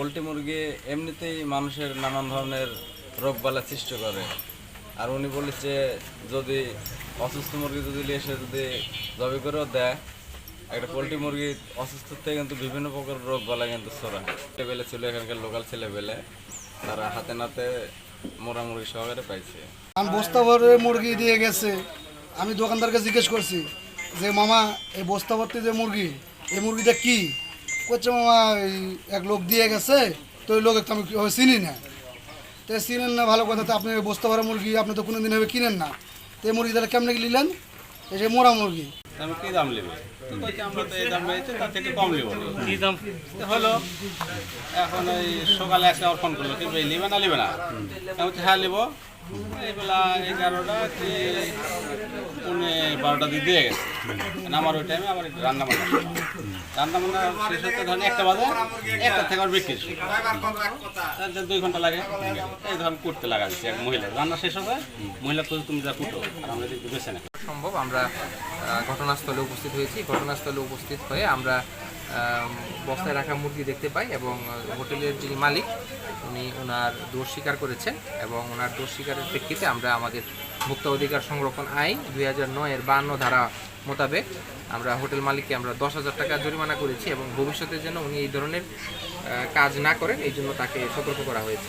Poultry মুরগি এমনিতেই মানুষের নানান ধরনের রোগ রোগবালা সৃষ্টি করে। আর উনি বলেছে, যদি অসুস্থ মুরগি যদি এসে যদি জবে করেও দেয়, একটা পোলট্রি মুরগি অসুস্থ থেকে কিন্তু বিভিন্ন প্রকার রোগ বালা কিন্তু ছড়ায়। ছেলেবেলে ছিল এখানকার লোকাল ছেলেবেলে, তারা হাতে নাতে মোরা মুরগি সহকারে পাইছে। আমি বস্তা ভরে মুরগি দিয়ে গেছে। আমি দোকানদারকে জিজ্ঞেস করছি যে, মামা, এই বস্তা ভর্তি যে মুরগি, এই মুরগিটা কি? করছে মামা এই এক লোক দিয়ে গেছে তো ওই লোক তো আমি ওই চিনি না? তো চিনেন না ভালো কথা তো আপনি বসতে ভরা মুরগি আপনি তো কোনোদিন হবে কিনেন না। তো এই মুরগি তাহলে কেমনে কি নিলেন? এই যে মোরা মুরগি। আমি কি দাম নেবে? আমরা তো এই দাম পেয়েছি তার থেকে কম নেব। কি দাম? হলো এখন ওই সকালে এসে আমার ফোন করল কি নেবে না নেবে না? আমি হ্যাঁ নেব। এগারোটা কি বারোটা দিয়ে দিয়ে গেছে। মানে আমার ওই টাইমে আমার রান্না বান্না রান্না বান্না শেষ হতে ধরেন একটা বাজে একটা থেকে আমার বিক্রি দুই ঘণ্টা লাগে এই ধরুন করতে লাগা দিচ্ছে এক মহিলা। রান্না শেষ হবে মহিলা তো তুমি যা কুটো আর আমরা বেছে না সম্ভব আমরা ঘটনাস্থলে উপস্থিত হয়েছি। ঘটনাস্থলে উপস্থিত হয়ে আমরা আম, বস্তায় রাখা মুরগি দেখতে পাই এবং হোটেলের যিনি মালিক, উনি ওনার দোষ স্বীকার করেছেন এবং ওনার দোষ স্বীকারের প্রেক্ষিতে আমরা আমাদের মুক্ত অধিকার সংরক্ষণ আইন দুই হাজার নয়ের বান্ন ধারা মোতাবেক আমরা হোটেল মালিককে আমরা দশ হাজার টাকা জরিমানা করেছি এবং ভবিষ্যতে যেন উনি এই ধরনের কাজ না করেন, এই জন্য তাকে সতর্ক করা হয়েছে।